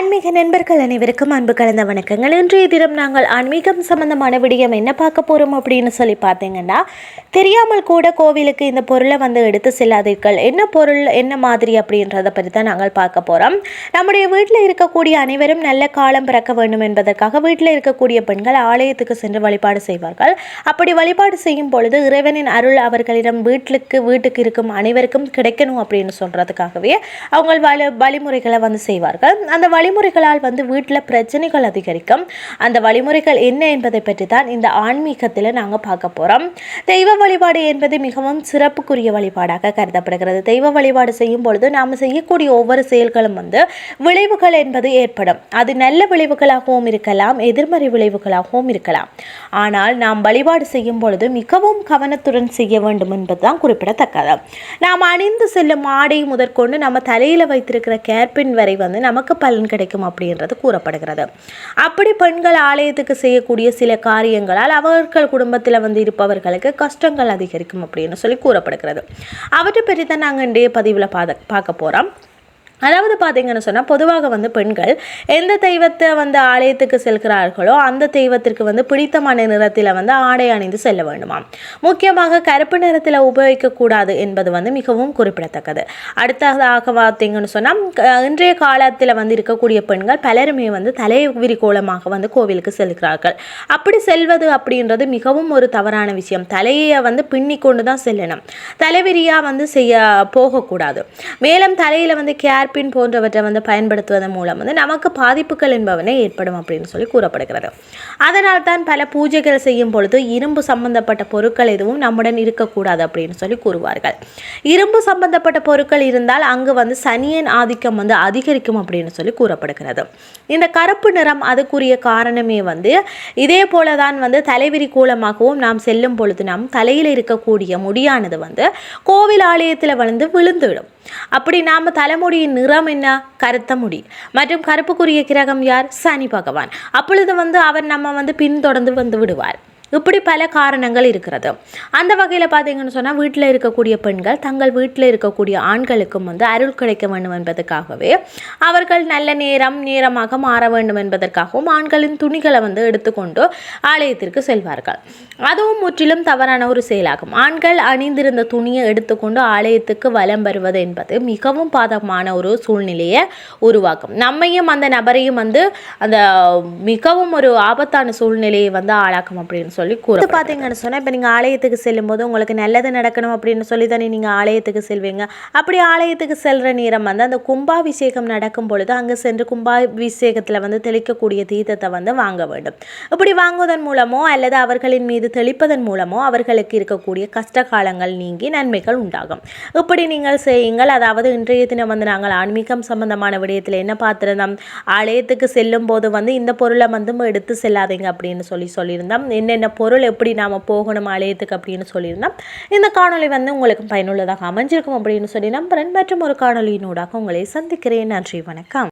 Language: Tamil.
ஆன்மீக நண்பர்கள் அனைவருக்கும் அன்பு கலந்த வணக்கங்கள். இன்றைய தினம் நாங்கள் ஆன்மீகம் சம்பந்தமான விடயம் என்ன பார்க்க போகிறோம் அப்படின்னு சொல்லி பார்த்தீங்கன்னா தெரியாமல் கூட கோவிலுக்கு இந்த பொருளை வந்து எடுத்து செல்லாதீர்கள். என்ன பொருள் என்ன மாதிரி அப்படின்றத பற்றி தான் நாங்கள் பார்க்க போகிறோம் நம்முடைய வீட்டில் இருக்கக்கூடிய அனைவரும் நல்ல காலம் பிறக்க வேண்டும் என்பதற்காக வீட்டில் இருக்கக்கூடிய பெண்கள் ஆலயத்துக்கு சென்று வழிபாடு செய்வார்கள். அப்படி வழிபாடு செய்யும் பொழுது இறைவனின் அருள் அவர்களிடம் வீட்டுக்கு வீட்டுக்கு இருக்கும் அனைவருக்கும் கிடைக்கணும் அப்படின்னு சொல்கிறதுக்காகவே அவங்க வழி வழிமுறைகளை வந்து செய்வார்கள். அந்த வழிமுறைகளால் வந்து வீட்டில் பிரச்சனைகள் அதிகரிக்கும். அந்த வழிமுறைகள் என்ன என்பதை பற்றி தான் இந்த ஆன்மீகத்தில் நாங்கள் பார்க்க போகிறோம் தெய்வ வழிபாடு என்பது மிகவும் சிறப்புக்குரிய வழிபாடாக கருதப்படுகிறது. தெய்வ வழிபாடு செய்யும் பொழுது நாம் செய்யக்கூடிய ஒவ்வொரு செயல்களும் வந்து விளைவுகள் என்பது ஏற்படும். அது நல்ல விளைவுகளாகவும் இருக்கலாம் எதிர்மறை விளைவுகளாகவும் இருக்கலாம். ஆனால் நாம் வழிபாடு செய்யும் பொழுது மிகவும் கவனத்துடன் செய்ய வேண்டும் என்பதுதான் குறிப்பிடத்தக்கது. நாம் அணிந்து செல்லும் ஆடை முதற்கொண்டு நம்ம தலையில் வைத்திருக்கிற கேர்பின் வரை வந்து நமக்கு பலன் கிடைக்கும். கிடைக்கும் அப்படின்றது கூறப்படுகிறது. அப்படி பெண்கள் ஆலயத்துக்கு செய்யக்கூடிய சில காரியங்களால் அவர்கள் குடும்பத்தில் வந்து இருப்பவர்களுக்கு கஷ்டங்கள் அதிகரிக்கும் அப்படின்னு சொல்லி கூறப்படுகிறது. அவற்றை பற்றி தான் நாங்கள் இன்றைய பதிவில் பார்க்க போகிறோம் அதாவது பார்த்தீங்கன்னு சொன்னால் பொதுவாக வந்து பெண்கள் எந்த தெய்வத்தை வந்து ஆலயத்துக்கு செல்கிறார்களோ அந்த தெய்வத்திற்கு வந்து பிடித்தமான நிறத்தில் வந்து ஆடை அணிந்து செல்ல வேண்டுமாம். முக்கியமாக கருப்பு நிறத்தில் உபயோகிக்கக்கூடாது என்பது வந்து மிகவும் குறிப்பிடத்தக்கது. அடுத்ததாக பார்த்தீங்கன்னு சொன்னால் இன்றைய காலத்தில் வந்து இருக்கக்கூடிய பெண்கள் பலருமே வந்து தலை விரிகோலமாக வந்து கோவிலுக்கு செல்கிறார்கள். அப்படி செல்வது அப்படின்றது மிகவும் ஒரு தவறான விஷயம். தலையை வந்து பின்னி கொண்டு தான் செல்லணும். தலைவிரியாக வந்து செய்ய போகக்கூடாது. மேலும் தலையில் வந்து கேர் ஹேர்பின் போன்றவற்றை வந்து பயன்படுத்துவதன் மூலம் வந்து நமக்கு பாதிப்புகள் என்பவனே ஏற்படும் அப்படின்னு சொல்லி கூறப்படுகிறது. அதனால் தான் பல பூஜைகள் செய்யும் பொழுது இரும்பு சம்பந்தப்பட்ட பொருட்கள் எதுவும் நம்முடன் இருக்கக்கூடாது அப்படின்னு சொல்லி கூறுவார்கள். இரும்பு சம்பந்தப்பட்ட பொருட்கள் இருந்தால் அங்கு வந்து சனியின் ஆதிக்கம் வந்து அதிகரிக்கும் அப்படின்னு சொல்லி கூறப்படுகிறது. இந்த கருப்பு நிறம் அதுக்குரிய காரணமே வந்து இதே போல தான் வந்து தலைவிரி கூலமாகவும் நாம் செல்லும் பொழுது நாம் தலையில் இருக்கக்கூடிய முடியானது வந்து கோவில் ஆலயத்தில் வந்து விழுந்துவிடும். அப்படி நாம் தலைமுடியின் நிறம் என்ன? கருத்த முடி. மற்றும் கருப்புக்குரிய கிரகம் யார்? சனி பகவான். அப்பொழுது வந்து அவர் நம்ம வந்து பின்தொடர்ந்து வந்து விடுவார். இப்படி பல காரணங்கள் இருக்கிறது. அந்த வகையில் பார்த்தீங்கன்னு சொன்னால் வீட்டில் இருக்கக்கூடிய பெண்கள் தங்கள் வீட்டில் இருக்கக்கூடிய ஆண்களுக்கும் வந்து அருள் கிடைக்க வேண்டும் என்பதற்காகவே அவர்கள் நல்ல நேரம் நேரமாக மாற வேண்டும் என்பதற்காகவும் ஆண்களின் துணிகளை வந்து எடுத்துக்கொண்டு ஆலயத்திற்கு செல்வார்கள். அதுவும் முற்றிலும் தவறான ஒரு செயலாகும். ஆண்கள் அணிந்திருந்த துணியை எடுத்துக்கொண்டு ஆலயத்துக்கு வலம் வருவது என்பது மிகவும் பாதகமான ஒரு சூழ்நிலையை உருவாக்கும். நம்மையும் அந்த நபரையும் வந்து அந்த மிகவும் ஒரு ஆபத்தான சூழ்நிலையை வந்து ஆளாக்கும் அப்படின்னு சொல்லி கூற பார்த்தீங்கன்னு சொன்னால் இப்போ நீங்கள் ஆலயத்துக்கு செல்லும்போது உங்களுக்கு நல்லது நடக்கணும் அப்படின்னு சொல்லி தானே நீங்கள் ஆலயத்துக்கு செல்வீங்க. அப்படி ஆலயத்துக்கு செல்கிற நேரம் வந்து அந்த கும்பாபிஷேகம் நடக்கும் பொழுது அங்கே சென்று கும்பாபிஷேகத்தில் வந்து தெளிக்கக்கூடிய தீர்த்தத்தை வந்து வாங்க வேண்டும். இப்படி வாங்குவதன் மூலமோ அல்லது அவர்களின் மீது தெளிப்பதன் மூலமோ அவர்களுக்கு இருக்கக்கூடிய கஷ்ட காலங்கள் நீங்கி நன்மைகள் உண்டாகும். இப்படி நீங்கள் செய்யுங்கள். அதாவது இன்றைய தினம் வந்து நாங்கள் ஆன்மீகம் சம்பந்தமான விடயத்தில் என்ன பார்த்துருந்தோம் ஆலயத்துக்கு செல்லும் போது வந்து இந்த பொருளை வந்து எடுத்து செல்லாதீங்க அப்படின்னு சொல்லி சொல்லியிருந்தோம். என்னென்ன பொருள் எப்படி நாம் போகணும் ஆலயத்துக்கு அப்படின்னு சொல்லியிருந்தோம் இந்த காணொலி வந்து உங்களுக்கு பயனுள்ளதாக அமைஞ்சிருக்கும் அப்படின்னு சொல்லி நம்புறேன். மற்றும் ஒரு காணொலியினூடாக உங்களை சந்திக்கிறேன். நன்றி வணக்கம்.